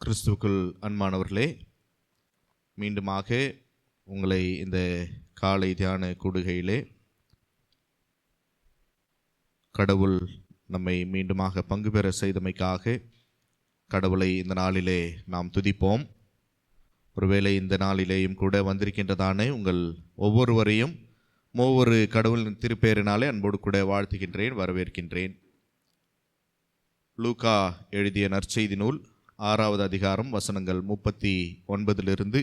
கிறிஸ்துவுக்குள் அன்பானவர்களே மீண்டுமாக உங்களை இந்த காலை தியான கூடுகையிலே கடவுள் நம்மை மீண்டுமாக பங்கு பெற செய்தமைக்காக கடவுளை இந்த நாளிலே நாம் துதிப்போம். ஒருவேளை இந்த நாளிலேயும் கூட வந்திருக்கின்றதானே உங்கள் ஒவ்வொருவரையும் ஒவ்வொரு கடவுளின் திருப்பேரினாலே அன்போடு கூட வாழ்த்துகின்றேன் வரவேற்கின்றேன். லூகா எழுதிய நற்செய்தி நூல் ஆறாவது அதிகாரம் வசனங்கள் முப்பத்தி ஒன்பதிலிருந்து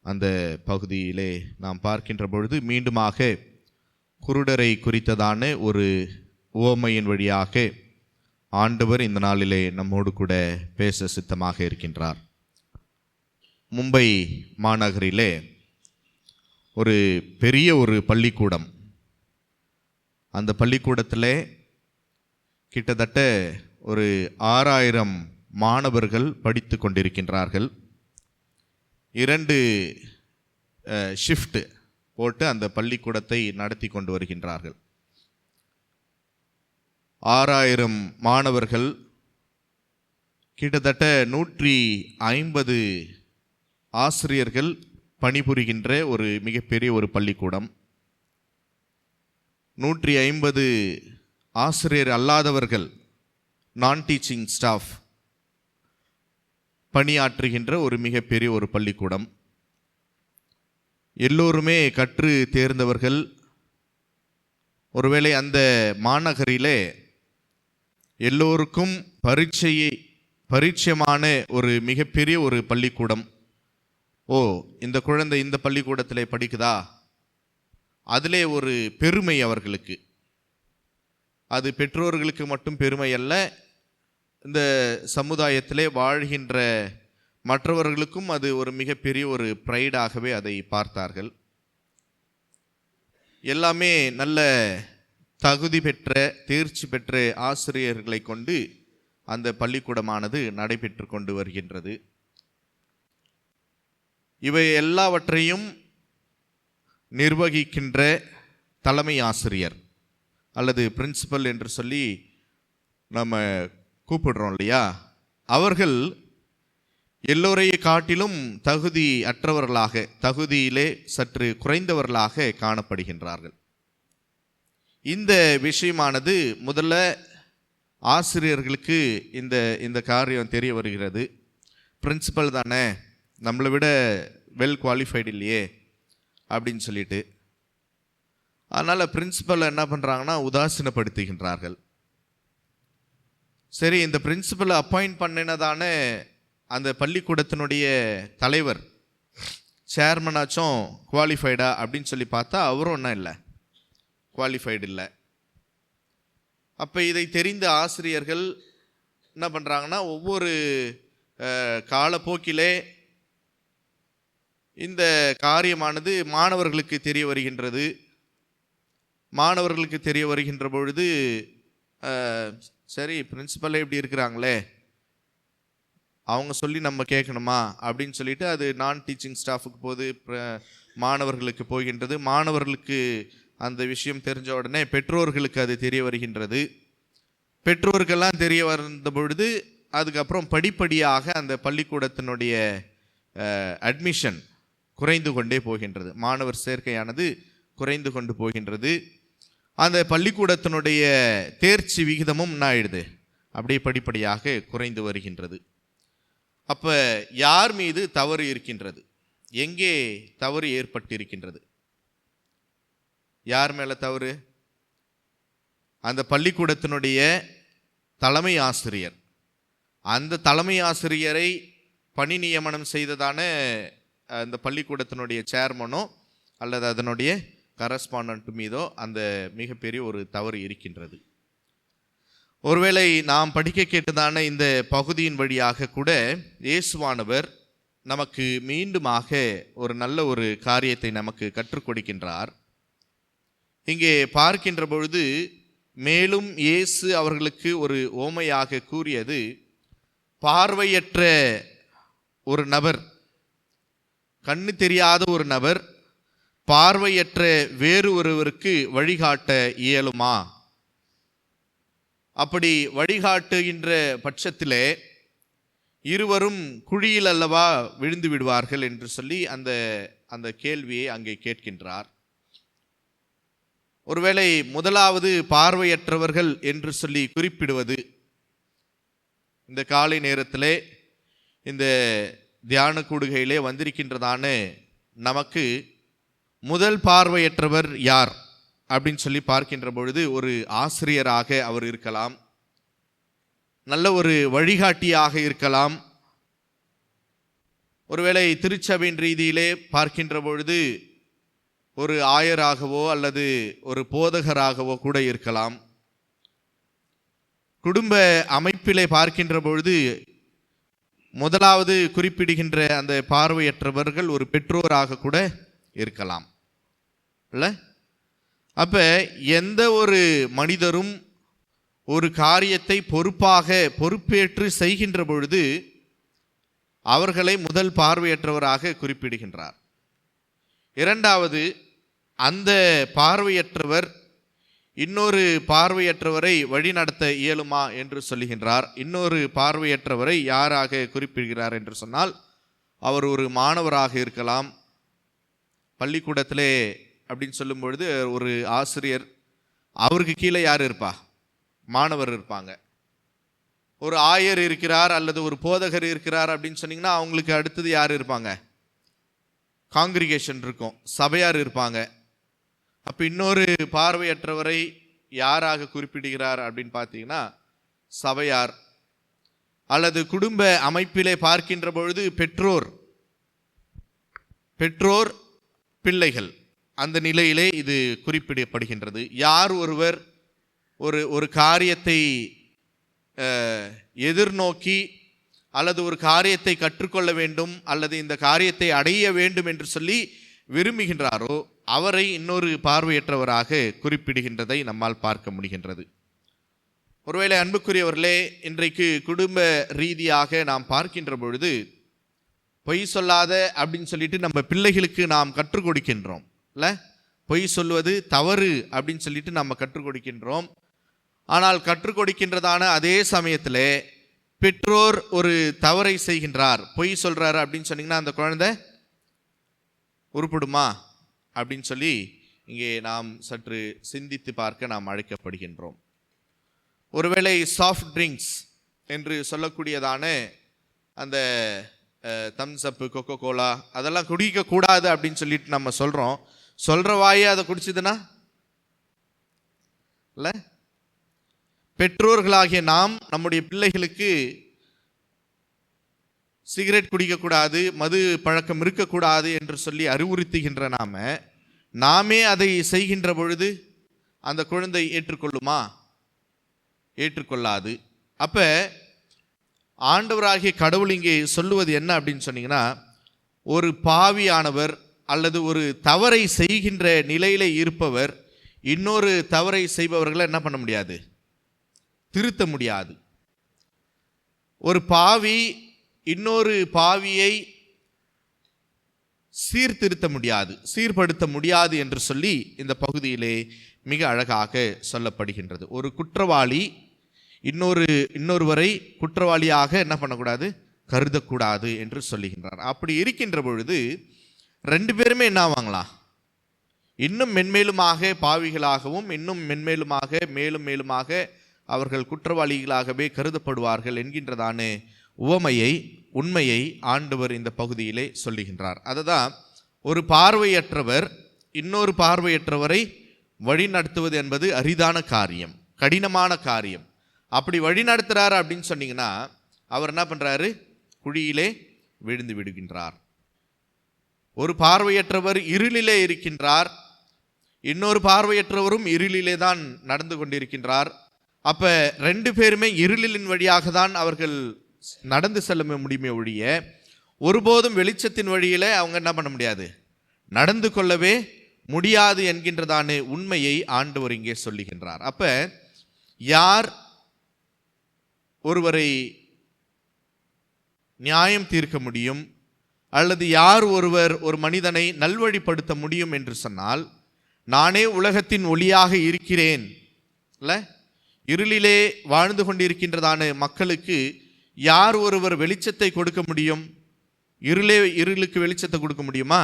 அந்த பகுதியிலே நாம் பார்க்கின்ற பொழுது மீண்டுமாக குருடரை குறித்ததான ஒரு உவமையின் வழியாக ஆண்டவர் இந்த நாளிலே நம்மோடு கூட பேச சித்தமாக இருக்கின்றார். மும்பை மாநகரிலே ஒரு பெரிய ஒரு பள்ளிக்கூடம். அந்த பள்ளிக்கூடத்தில் கிட்டத்தட்ட ஒரு ஆறாயிரம் மாணவர்கள் படித்து கொண்டிருக்கின்றார்கள். இரண்டு ஷிஃப்ட் போட்டு அந்த பள்ளிக்கூடத்தை நடத்தி கொண்டு வருகின்றார்கள். ஆறாயிரம் மாணவர்கள் கிட்டத்தட்ட நூற்றி ஐம்பது ஆசிரியர்கள் பணிபுரிகின்ற ஒரு மிகப்பெரிய ஒரு பள்ளிக்கூடம். நூற்றி ஐம்பது ஆசிரியர் அல்லாதவர்கள் நான் டீச்சிங் ஸ்டாஃப் பணியாற்றுகின்ற ஒரு மிகப்பெரிய ஒரு பள்ளிக்கூடம். எல்லோருமே கற்று தேர்ந்தவர்கள். ஒருவேளை அந்த மாநகரிலே எல்லோருக்கும் பரீட்சையை பரிச்சயமான ஒரு மிகப்பெரிய ஒரு பள்ளிக்கூடம். ஓ இந்த குழந்தை இந்த பள்ளிக்கூடத்தில் படிக்குதா? அதிலே ஒரு பெருமை அவர்களுக்கு. அது பெற்றோர்களுக்கு மட்டும் பெருமை அல்ல இந்த சமுதாயத்திலே வாழ்கின்ற மற்றவர்களுக்கும் அது ஒரு மிகப்பெரிய ஒரு ப்ரைடாகவே அதை பார்த்தார்கள். எல்லாமே நல்ல தகுதி பெற்ற தேர்ச்சி பெற்ற ஆசிரியர்களை கொண்டு அந்த பள்ளிக்கூடமானது நடைபெற்று கொண்டு வருகின்றது. இவை எல்லாவற்றையும் நிர்வகிக்கின்ற தலைமை ஆசிரியர் அல்லது பிரின்சிபல் என்று சொல்லி நம்ம கூப்பிடுறோம் இல்லையா? அவர்கள் எல்லோரையும் காட்டிலும் தகுதி அற்றவர்களாக தகுதியிலே சற்று குறைந்தவர்களாக காணப்படுகின்றார்கள். இந்த விஷயமானது முதல்ல ஆசிரியர்களுக்கு இந்த இந்த காரியம் தெரிய வருகிறது. பிரின்சிபல் தானே நம்மளை விட வெல் குவாலிஃபைடு இல்லையே அப்படின்னு சொல்லிட்டு. அதனால் பிரின்சிபல் என்ன பண்ணுறாங்கன்னா உதாசீனப்படுத்துகின்றார்கள். சரி இந்த பிரின்சிபலை அப்பாயிண்ட் பண்ணினதான அந்த பள்ளிக்கூடத்தினுடைய தலைவர் சேர்மனாச்சும் குவாலிஃபைடா அப்படின்னு சொல்லி பார்த்தா அவரும் ஒன்றும் இல்லை. குவாலிஃபைடு இல்லை. அப்போ இதை தெரிந்த ஆசிரியர்கள் என்ன பண்ணுறாங்கன்னா ஒவ்வொரு காலப்போக்கிலே இந்த காரியமானது மாணவர்களுக்கு தெரிய வருகின்றது. மாணவர்களுக்கு தெரிய வருகின்ற பொழுது சரி பிரின்சிபலே இப்படி இருக்கிறாங்களே அவங்க சொல்லி நம்ம கேட்கணுமா? அப்படின்னு சொல்லிட்டு அது நான் டீச்சிங் ஸ்டாஃபுக்கு போது மாணவர்களுக்கு போகின்றது. மாணவர்களுக்கு அந்த விஷயம் தெரிஞ்ச உடனே பெற்றோர்களுக்கு அது தெரிய வருகின்றது. பெற்றோருக்கெல்லாம் தெரிய வந்த பொழுது அதுக்கப்புறம் படிப்படியாக அந்த பள்ளிக்கூடத்தினுடைய அட்மிஷன் குறைந்து கொண்டே போகின்றது. மாணவர் சேர்க்கையானது குறைந்து கொண்டு போகின்றது. அந்த பள்ளிக்கூடத்தினுடைய தேர்ச்சி விகிதமும் என்ன ஆயிடுது அப்படியே படிப்படியாக குறைந்து வருகின்றது. அப்போ யார் மீது தவறு இருக்கின்றது? எங்கே தவறு ஏற்பட்டிருக்கின்றது? யார் மேலே தவறு? அந்த பள்ளிக்கூடத்தினுடைய தலைமை ஆசிரியர். அந்த தலைமை ஆசிரியரை பணி நியமனம் செய்ததான அந்த பள்ளிக்கூடத்தினுடைய சேர்மனோ அல்லது அதனுடைய கரஸ்பாண்ட் மீதோ அந்த மிகப்பெரிய ஒரு தவறு இருக்கின்றது. ஒருவேளை நாம் படிக்க கேட்டதான இந்த பகுதியின் வழியாக கூட இயேசுவானவர் நமக்கு மீண்டுமாக ஒரு நல்ல ஒரு காரியத்தை நமக்கு கற்றுக் கொடுக்கின்றார். இங்கே பார்க்கின்ற பொழுது மேலும் இயேசு அவர்களுக்கு ஒரு ஓமையாக கூறியது பார்வையற்ற ஒரு நபர் கண்ணு தெரியாத ஒரு நபர் பார்வையற்ற வேறு ஒருவருக்கு வழிகாட்ட இயலுமா? அப்படி வழிகாட்டுகின்ற பட்சத்திலே இருவரும் குழியில் அல்லவா விழுந்து விடுவார்கள் என்று சொல்லி அந்த அந்த கேள்வியை அங்கே கேட்கின்றார். ஒருவேளை முதலாவது பார்வையற்றவர்கள் என்று சொல்லி குறிப்பிடுவது இந்த காலை நேரத்திலே இந்த தியான கூடுகையிலே வந்திருக்கின்றதான நமக்கு முதல் பார்வையற்றவர் யார்? அப்படின்னு சொல்லி பார்க்கின்ற பொழுது ஒரு ஆசிரியராக அவர் இருக்கலாம். நல்ல ஒரு வழிகாட்டியாக இருக்கலாம். ஒருவேளை திருச்சபையின் ரீதியிலே பார்க்கின்ற பொழுது ஒரு ஆயராகவோ அல்லது ஒரு போதகராகவோ கூட இருக்கலாம். குடும்ப அமைப்பிலே பார்க்கின்ற பொழுது முதலாவது குறிப்பிடுகின்ற அந்த பார்வையற்றவர்கள் ஒரு பெற்றோராக கூட இருக்கலாம். இல்லை? அப்போ எந்த ஒரு மனிதரும் ஒரு காரியத்தை பொறுப்பாக பொறுப்பேற்று செய்கின்ற பொழுது அவர்களை முதல் பார்வையற்றவராக குறிப்பிடுகின்றார். இரண்டாவது அந்த பார்வையற்றவர் இன்னொரு பார்வையற்றவரை வழிநடத்த இயலுமா என்று சொல்லுகின்றார். இன்னொரு பார்வையற்றவரை யாராக குறிப்பிடுகிறார் என்று சொன்னால் அவர் ஒரு மாணவராக இருக்கலாம். பள்ளிக்கூடத்திலே அப்படின்னு சொல்லும் பொழுது ஒரு ஆசிரியர் அவருக்கு கீழே யார் இருப்பா? மாணவர் இருப்பாங்க. ஒரு ஆயர் இருக்கிறார் அல்லது ஒரு போதகர் இருக்கிறார் அப்படின்னு சொன்னீங்கன்னா அவங்களுக்கு அடுத்தது யார் இருப்பாங்க? காங்கிரிகேஷன் இருக்கும் சபையார் இருப்பாங்க. அப்போ இன்னொரு பார்வையற்றவரை யாராக குறிப்பிடுகிறார் அப்படின்னு பார்த்தீங்கன்னா சபையார். அல்லது குடும்ப அமைப்பிலே பார்க்கின்ற பொழுது பெற்றோர். பெற்றோர் பிள்ளைகள். அந்த நிலையிலே இது குறிப்பிடப்படுகின்றது. யார் ஒருவர் ஒரு ஒரு காரியத்தை எதிர்நோக்கி அல்லது ஒரு காரியத்தை கற்றுக்கொள்ள வேண்டும் அல்லது இந்த காரியத்தை அடைய வேண்டும் என்று சொல்லி விரும்புகின்றாரோ அவரை இன்னொரு பார்வையற்றவராக குறிப்பிடுகின்றதை நம்மால் பார்க்க முடிகின்றது. ஒருவேளை அன்புக்குரியவர்களே இன்றைக்கு குடும்ப ரீதியாக நாம் பார்க்கின்ற பொழுது பொய் சொல்லாத அப்படின்னு சொல்லிட்டு நம்ம பிள்ளைகளுக்கு நாம் கற்றுக் கொடுக்கின்றோம். இல்லை பொய் சொல்வது தவறு அப்படின்னு சொல்லிட்டு நம்ம கற்றுக் கொடுக்கின்றோம். ஆனால் கற்றுக் கொடுக்கின்றதான அதே சமயத்தில் பெற்றோர் ஒரு தவறை செய்கின்றார். பொய் சொல்கிறாரு அப்படின்னு சொன்னீங்கன்னா அந்த குழந்தை உருப்படுமா? அப்படின்னு சொல்லி இங்கே நாம் சற்று சிந்தித்து பார்க்க நாம் அழைக்கப்படுகின்றோம். ஒருவேளை சாஃப்ட் ட்ரிங்க்ஸ் என்று சொல்லக்கூடியதான அந்த தம்ஸ் அப்பு கொக்கோ கோலா அதெல்லாம் குடிக்கக்கூடாது அப்படின்னு சொல்லிட்டு நம்ம சொல்கிறோம் சொல்கிற வாயே அதை குடிச்சதுன்னா? இல்லை? பெற்றோர்களாகிய நாம் நம்முடைய பிள்ளைகளுக்கு சிகரெட் குடிக்கக்கூடாது மது பழக்கம் இருக்கக்கூடாது என்று சொல்லி அறிவுறுத்துகின்ற நாம நாமே அதை செய்கின்ற பொழுது அந்த குழந்தை ஏற்றுக்கொள்ளுமா? ஏற்றுக்கொள்ளாது. அப்போ ஆண்டவராகிய கடவுள் இங்கே சொல்லுவது என்ன அப்படின்னு சொன்னீங்கன்னா ஒரு பாவியானவர் அல்லது ஒரு தவறை செய்கின்ற நிலையில் இருப்பவர் இன்னொரு தவறை செய்பவர்களை என்ன பண்ண முடியாது? திருத்த முடியாது. ஒரு பாவி இன்னொரு பாவியை சீர்திருத்த முடியாது சீர்படுத்த முடியாது என்று சொல்லி இந்த பகுதியிலே மிக அழகாக சொல்லப்படுகின்றது. ஒரு குற்றவாளி இன்னொரு இன்னொருவரை குற்றவாளியாக என்ன பண்ணக்கூடாது? கருதக்கூடாது என்று சொல்லுகின்றார். அப்படி இருக்கின்ற பொழுது ரெண்டு பேருமே என்ன ஆவாங்களா? இன்னும் மென்மேலுமாக பாவிகளாகவும் இன்னும் மென்மேலுமாக மேலும் மேலுமாக அவர்கள் குற்றவாளிகளாகவே கருதப்படுவார்கள் என்கின்றதான உவமையை உண்மையை ஆண்டவர் இந்த பகுதியிலே சொல்லுகின்றார். அதுதான் ஒரு பார்வையற்றவர் இன்னொரு பார்வையற்றவரை வழிநடத்துவது என்பது அரிதான காரியம் கடினமான காரியம். அப்படி வழிநடத்துகிறார் அப்படின்னு சொன்னீங்கன்னா அவர் என்ன பண்ணுறாரு குழியிலே விழுந்து விடுகின்றார். ஒரு பார்வையற்றவர் இருளிலே இருக்கின்றார். இன்னொரு பார்வையற்றவரும் இருளிலே தான் நடந்து கொண்டிருக்கின்றார். அப்போ ரெண்டு பேருமே இருளிலின் வழியாக தான் அவர்கள் நடந்து செல்ல முடியுமே ஒழிய ஒருபோதும் வெளிச்சத்தின் வழியில் அவங்க என்ன பண்ண முடியாது? நடந்து கொள்ளவே முடியாது என்கின்றதான உண்மையை ஆண்டவர் இங்கே சொல்லுகின்றார். அப்போ யார் ஒருவரை நியாயம் தீர்க்க முடியும்? அல்லது யார் ஒருவர் ஒரு மனிதனை நல்வழிப்படுத்த முடியும் என்று சொன்னால் நானே உலகத்தின் ஒளியாக இருக்கிறேன். இல்லை இருளிலே வாழ்ந்து கொண்டிருக்கின்றதான மக்களுக்கு யார் ஒருவர் வெளிச்சத்தை கொடுக்க முடியும்? இருளே இருளுக்கு வெளிச்சத்தை கொடுக்க முடியுமா?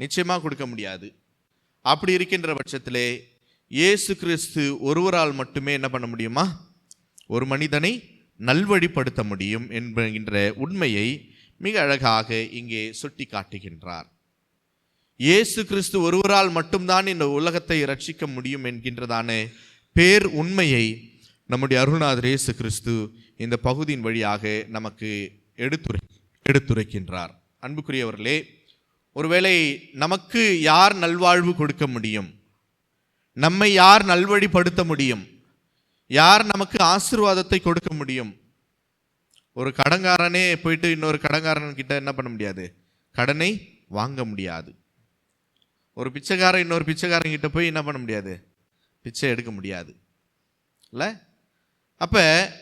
நிச்சயமாக கொடுக்க முடியாது. அப்படி இருக்கின்ற பட்சத்திலே இயேசு கிறிஸ்து ஒருவரால் மட்டுமே என்ன பண்ண முடியுமா? ஒரு மனிதனை நல்வழிப்படுத்த முடியும் என்கின்ற உண்மையை மிக அழகாக இங்கே சுட்டி காட்டுகின்றார் இயேசு கிறிஸ்து ஒருவரால் மட்டும்தான் இந்த உலகத்தை ரட்சிக்க முடியும் என்கின்றதான பேர் உண்மையை நம்முடைய அருணாதர் இயேசு கிறிஸ்து இந்த பகுதியின் வழியாக நமக்கு எடுத்துரை எடுத்துரைக்கின்றார். அன்புக்குரியவர்களே ஒருவேளை நமக்கு யார் நல்வாழ்வு கொடுக்க முடியும்? நம்மை யார் நல்வழிப்படுத்த முடியும்? யார் நமக்கு ஆசீர்வாதத்தை கொடுக்க முடியும்? ஒரு கடங்காரனே போயிட்டு இன்னொரு கடங்காரன் கிட்ட என்ன பண்ண முடியாது? கடனை வாங்க முடியாது. ஒரு பிச்சைக்காரன் இன்னொரு பிச்சைக்காரன் கிட்ட போய் என்ன பண்ண முடியாது? பிச்சை எடுக்க முடியாது. இல்லை? அப்போ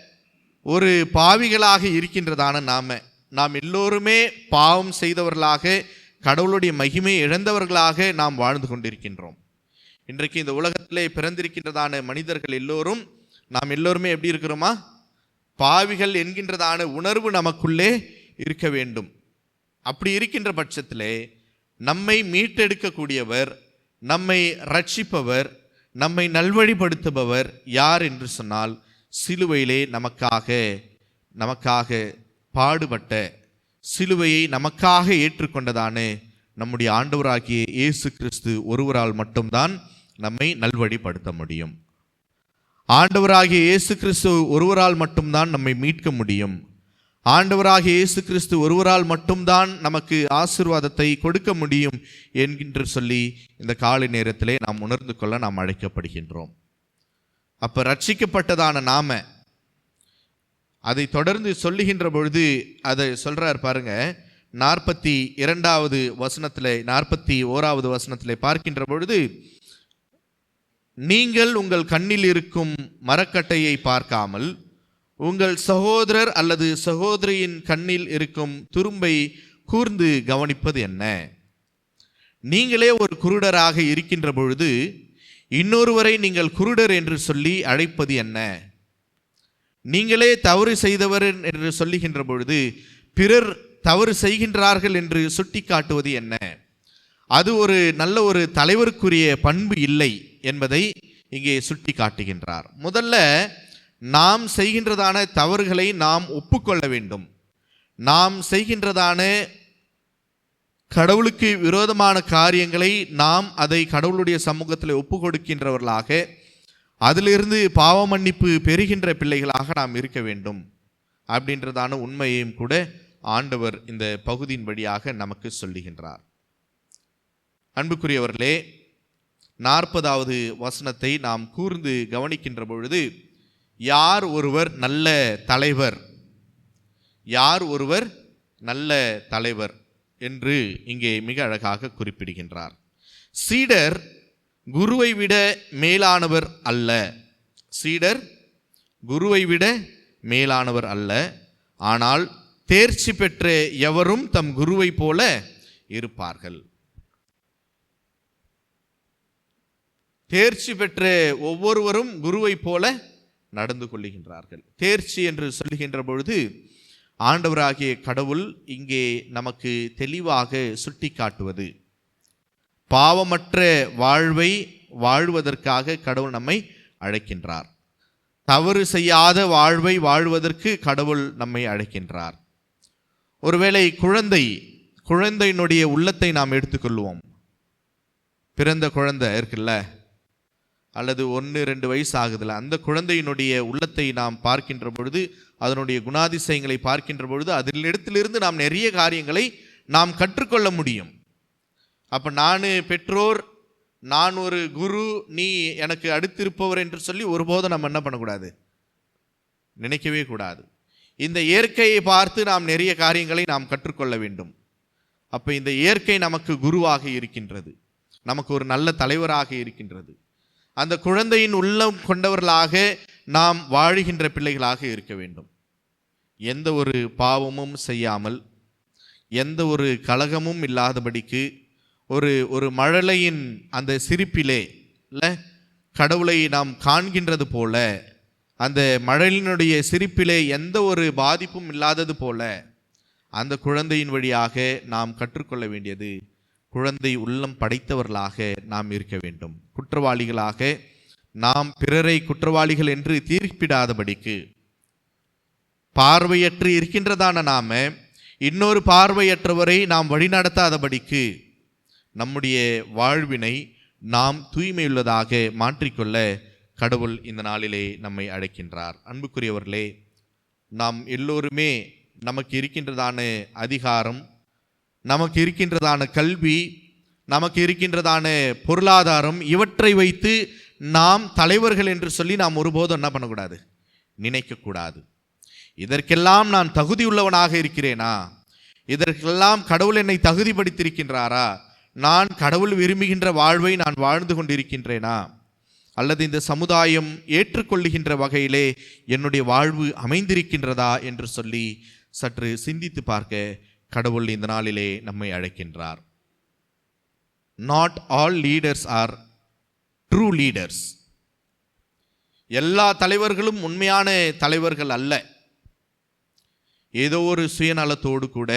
ஒரு பாவிகளாக இருக்கின்றதான நாம் நாம் எல்லோருமே பாவம் செய்தவர்களாக கடவுளுடைய மகிமை இழந்தவர்களாக நாம் வாழ்ந்து கொண்டிருக்கின்றோம். இன்றைக்கு இந்த உலகத்திலே பிறந்திருக்கின்றதான மனிதர்கள் எல்லோரும் நாம் எல்லோருமே எப்படி இருக்கிறோமா? பாவிகள் என்கின்றதான உணர்வு நமக்குள்ளே இருக்க வேண்டும். அப்படி இருக்கின்ற பட்சத்திலே நம்மை மீட்டெடுக்கக்கூடியவர் நம்மை ரட்சிப்பவர் நம்மை நல்வழிப்படுத்துபவர் யார் என்று சொன்னால் சிலுவையிலே நமக்காக நமக்காக பாடுபட்ட சிலுவையை நமக்காக ஏற்றுக்கொண்டதான நம்முடைய ஆண்டவராகிய இயேசு கிறிஸ்து ஒருவரால் மட்டும்தான் நம்மை நல்வழிப்படுத்த முடியும். ஆண்டவராகிய இயேசு கிறிஸ்து ஒருவரால் மட்டும்தான் நம்மை மீட்க முடியும். ஆண்டவராகிய இயேசு கிறிஸ்து ஒருவரால் மட்டும்தான் நமக்கு ஆசீர்வாதத்தை கொடுக்க முடியும் என்கின்ற சொல்லி இந்த காலை நேரத்திலே நாம் உணர்ந்து கொள்ள நாம் அழைக்கப்படுகின்றோம். அப்போ ரட்சிக்கப்பட்டதான நாம அதை தொடர்ந்து சொல்லுகின்ற பொழுது அதை சொல்கிறார் பாருங்க. நாற்பத்தி இரண்டாவது வசனத்தில் நாற்பத்தி ஓராவது வசனத்தில் பார்க்கின்ற பொழுது நீங்கள் உங்கள் கண்ணில் இருக்கும் மரக்கட்டையை பார்க்காமல் உங்கள் சகோதரர் அல்லது சகோதரியின் கண்ணில் இருக்கும் துரும்பை கூர்ந்து கவனிப்பது என்ன? நீங்களே ஒரு குருடராக இருக்கின்ற பொழுது இன்னொருவரை நீங்கள் குருடர் என்று சொல்லி அழைப்பது என்ன? நீங்களே தவறு செய்தவர் என்று சொல்லுகின்ற பொழுது பிறர் தவறு செய்கின்றார்கள் என்று சுட்டி காட்டுவது என்ன? அது ஒரு நல்ல ஒரு தலைவருக்குரிய பண்பு இல்லை. என்பதை இங்கே சுட்டி காட்டுகின்றார் முதல்ல நாம் செய்கின்றதான தவறுகளை நாம் ஒப்புக்கொள்ள வேண்டும். நாம் செய்கின்றதான கடவுளுக்கு விரோதமான காரியங்களை நாம் அதை கடவுளுடைய சமூகத்தில் ஒப்பு கொடுக்கின்றவர்களாக அதிலிருந்து பாவ மன்னிப்பு பெறுகின்ற பிள்ளைகளாக நாம் இருக்க வேண்டும். அப்படின்றதான உண்மையையும் கூட ஆண்டவர் இந்த பகுதியின் வழியாக நமக்கு சொல்லுகின்றார். அன்புக்குரியவர்களே நாற்பதாவது வசனத்தை நாம் கூர்ந்து கவனிக்கின்ற பொழுது யார் ஒருவர் நல்ல தலைவர்? யார் ஒருவர் நல்ல தலைவர்? என்று இங்கே மிக அழகாக குறிப்பிடுகின்றார். சீடர் குருவை விட மேலானவர் அல்ல. சீடர் குருவை விட மேலானவர் அல்ல. ஆனால் தேர்ச்சி பெற்ற எவரும் தம் குருவை போல இருப்பார்கள். தேர்ச்சி பெற்ற ஒவ்வொருவரும் குருவை போல நடந்து கொள்ளுகின்றார்கள். தேர்ச்சி என்று சொல்லுகின்ற பொழுது ஆண்டவராகிய கடவுள் இங்கே நமக்கு தெளிவாக சுட்டி காட்டுவது பாவமற்ற வாழ்வை வாழ்வதற்காக கடவுள் நம்மை அழைக்கின்றார். தவறு செய்யாத வாழ்வை வாழ்வதற்கு கடவுள் நம்மை அழைக்கின்றார். ஒருவேளை குழந்தை குழந்தையினுடைய உள்ளத்தை நாம் எடுத்துக்கொள்வோம். பிறந்த குழந்தை இருக்குல்ல அல்லது ஒன்று ரெண்டு வயசு ஆகுதில்ல அந்த குழந்தையினுடைய உள்ளத்தை நாம் பார்க்கின்ற பொழுது அதனுடைய குணாதிசயங்களை பார்க்கின்ற பொழுது அதில் இடத்திலிருந்து நாம் நிறைய காரியங்களை நாம் கற்றுக்கொள்ள முடியும். அப்போ நான் பெற்றோர் நான் ஒரு குரு நீ எனக்கு அடுத்திருப்பவர் என்று சொல்லி ஒருபோதும் நம்ம என்ன பண்ணக்கூடாது? நினைக்கவே கூடாது. இந்த இயற்கையை பார்த்து நாம் நிறைய காரியங்களை நாம் கற்றுக்கொள்ள வேண்டும். அப்போ இந்த இயற்கை நமக்கு குருவாக இருக்கின்றது. நமக்கு ஒரு நல்ல தலைவராக இருக்கின்றது. அந்த குழந்தையின் உள்ளம் கொண்டவர்களாக நாம் வாழுகின்ற பிள்ளைகளாக இருக்க வேண்டும். எந்த ஒரு பாவமும் செய்யாமல் எந்த ஒரு கலகமும் இல்லாதபடிக்கு ஒரு ஒரு மழலையின் அந்த சிரிப்பிலே இல்லை கடவுளை நாம் காண்கின்றது போல அந்த மழலினுடைய சிரிப்பிலே எந்த ஒரு பாதிப்பும் இல்லாதது போல அந்த குழந்தையின் வழியாக நாம் கற்றுக்கொள்ள வேண்டியது குழந்தை உள்ளம் படைத்தவர்களாக நாம் இருக்க வேண்டும். குற்றவாளிகளாக நாம் பிறரை குற்றவாளிகள் என்று தீர்ப்பிடாதபடிக்கு பார்வையற்று இருக்கின்றதான நாம இன்னொரு பார்வையற்றவரை நாம் வழிநடத்தாதபடிக்கு நம்முடைய வாழ்வினை நாம் தூய்மையுள்ளதாக மாற்றிக்கொள்ள கடவுள் இந்த நாளிலே நம்மை அழைக்கின்றார். அன்புக்குரியவர்களே நாம் எல்லோருமே நமக்கு இருக்கின்றதான அதிகாரம் நமக்கு இருக்கின்றதான கல்வி நமக்கு இருக்கின்றதான பொருளாதாரம் இவற்றை வைத்து நாம் தலைவர்கள் என்று சொல்லி நாம் ஒருபோதும் என்ன பண்ணக்கூடாது? நினைக்கக்கூடாது. இதற்கெல்லாம் நான் தகுதியுள்ளவனாக இருக்கிறேனா? இதற்கெல்லாம் கடவுள் என்னை தகுதிப்படுத்தியிருக்கின்றாரா? நான் கடவுள் விரும்புகின்ற வாழ்வை நான் வாழ்ந்து கொண்டிருக்கின்றேனா? அல்லது இந்த சமுதாயம் ஏற்றுக்கொள்ளுகின்ற வகையிலே என்னுடைய வாழ்வு அமைந்திருக்கின்றதா என்று சொல்லி சற்று சிந்தித்து பார்க்க கடவுள் இந்த நாளிலே நம்மை அழைக்கின்றார். Not all leaders are true leaders எல்லா தலைவர்களும் உண்மையான தலைவர்கள் அல்ல. ஏதோ ஒரு சுயநலத்தோடு கூட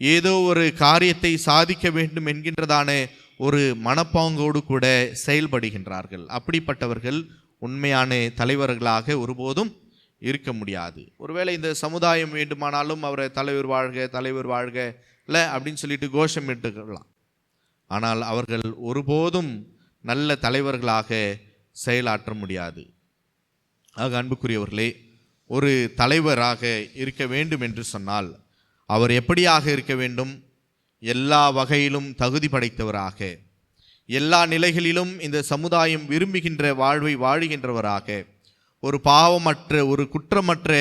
ஏதோ ஒரு காரியத்தை சாதிக்க வேண்டும் என்கின்றதான ஒரு மனப்பாங்கோடு கூட செயல்படுகின்றார்கள். அப்படிப்பட்டவர்கள் உண்மையான தலைவர்களாக ஒருபோதும் இருக்க முடியாது. ஒருவேளை இந்த சமுதாயம் வேண்டுமானாலும் அவரை தலைவர் வாழ்க தலைவர் வாழ்க இல்லை அப்படின்னு சொல்லிட்டு கோஷம் எடுத்துக்கலாம் ஆனால் அவர்கள் ஒருபோதும் நல்ல தலைவர்களாக செயலாற்ற முடியாது. ஆக அன்புக்குரியவர்களே ஒரு தலைவராக இருக்க வேண்டும் என்று சொன்னால் அவர் எப்படியாக இருக்க வேண்டும்? எல்லா வகையிலும் தகுதி படைத்தவராக எல்லா நிலைகளிலும் இந்த சமுதாயம் விரும்புகின்ற வாழ்வை வாழுகின்றவராக ஒரு பாவமற்ற ஒரு குற்றமற்ற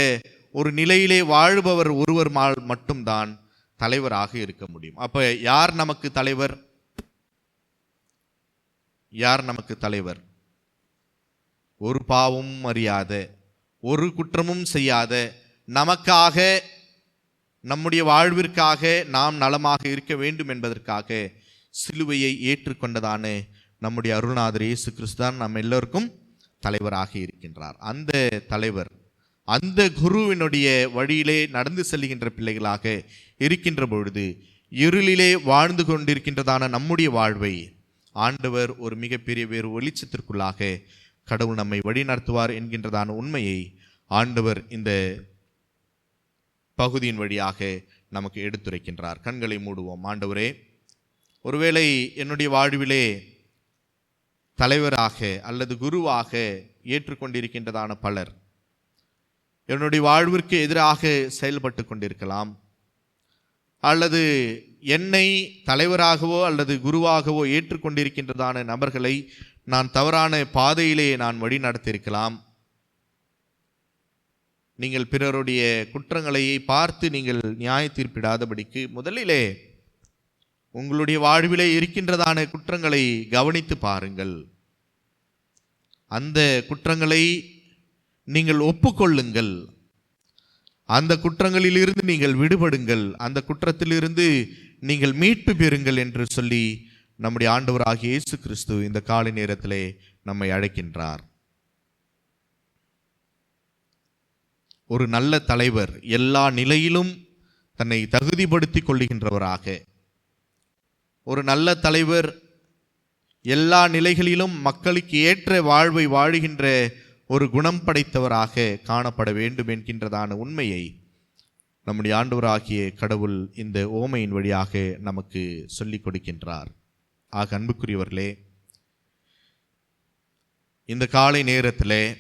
ஒரு நிலையிலே வாழ்பவர் ஒருவர் மட்டும்தான் தலைவராக இருக்க முடியும். அப்போ யார் நமக்கு தலைவர்? யார் நமக்கு தலைவர்? ஒரு பாவமும் அறியாத ஒரு குற்றமும் செய்யாத நமக்காக நம்முடைய வாழ்விற்காக நாம் நலமாக இருக்க வேண்டும் என்பதற்காக சிலுவையை ஏற்றுக்கொண்டதான நம்முடைய அருள்நாதர் இயேசு கிறிஸ்து தான் நம்ம எல்லோருக்கும் தலைவராக இருக்கின்றார். அந்த தலைவர் அந்த குருவினுடைய வழியிலே நடந்து செல்கின்ற பிள்ளைகளாக இருக்கின்ற பொழுது இருளிலே வாழ்ந்து கொண்டிருக்கின்றதான நம்முடைய வாழ்வை ஆண்டவர் ஒரு மிகப்பெரிய வேறு வெளிச்சத்திற்குள்ளாக கடவுள் நம்மை வழிநடத்துவார் என்கின்றதான உண்மையை ஆண்டவர் இந்த பகுதியின் வழியாக நமக்கு எடுத்துரைக்கின்றார். கண்களை மூடுவோம். ஆண்டவரே ஒருவேளை என்னுடைய வாழ்விலே தலைவராக அல்லது குருவாக ஏற்றுக்கொண்டிருக்கின்றதான பலர். என்னுடைய வாழ்விற்கு எதிராக செயல்பட்டு கொண்டிருக்கலாம். அல்லது என்னை தலைவராகவோ அல்லது குருவாகவோ ஏற்றுக்கொண்டிருக்கின்றதான நபர்களை நான் தவறான பாதையிலே நான் வழி நடத்தியிருக்கலாம். நீங்கள் பிறருடைய குற்றங்களையை பார்த்து நீங்கள் நியாய தீர்ப்பிடாதபடிக்கு முதலிலே உங்களுடைய வாழ்விலே இருக்கின்றதான குற்றங்களை கவனித்து பாருங்கள். அந்த குற்றங்களை நீங்கள் ஒப்புக்கொள்ளுங்கள். அந்த குற்றங்களிலிருந்து நீங்கள் விடுபடுங்கள். அந்த குற்றத்திலிருந்து நீங்கள் மீட்பு பெறுங்கள் என்று சொல்லி நம்முடைய ஆண்டவராகிய இயேசு கிறிஸ்து இந்த காலை நேரத்திலே நம்மை அழைக்கின்றார். ஒரு நல்ல தலைவர் எல்லா நிலையிலும் தன்னை தகுதிப்படுத்திக் கொள்ளுகின்றவராக. ஒரு நல்ல தலைவர் எல்லா நிலைகளிலும் மக்களுக்கு ஏற்ற வாழ்வை வாழுகின்ற ஒரு குணம் படைத்தவராக காணப்பட வேண்டும் என்கின்றதான உண்மையை நம்முடைய ஆண்டவராகிய கடவுள் இந்த ஓமையின் வழியாக நமக்கு சொல்லிக் கொடுக்கின்றார். ஆக அன்புக்குரியவர்களே இந்த காலை நேரத்திலே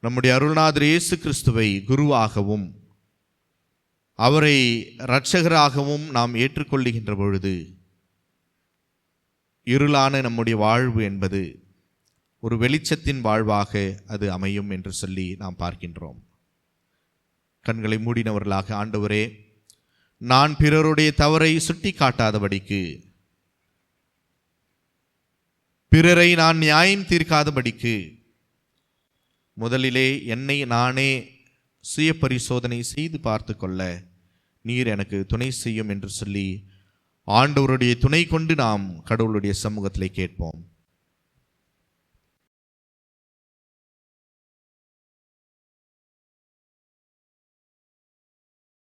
நம்முடைய அருள்நாதர் இயேசு கிறிஸ்துவை குருவாகவும் அவரை இரட்சகராகவும் நாம் ஏற்றுக்கொள்ளுகின்ற பொழுது இருளான நம்முடைய வாழ்வு என்பது ஒரு வெளிச்சத்தின் வாழ்வாக அது அமையும் என்று சொல்லி நாம் பார்க்கின்றோம். கண்களை மூடினவர்களாக ஆண்டவரே நான் பிறருடைய தவறை சுட்டி காட்டாதபடிக்கு பிறரை நான் நியாயம் தீர்க்காதபடிக்கு முதலிலே என்னை நானே சுய பரிசோதனை செய்து பார்த்து கொள்ள நீர் எனக்கு துணை செய்யும் என்று சொல்லி ஆண்டவருடைய துணை கொண்டு நாம் கடவுளுடைய சமூகத்திலே கேட்போம்.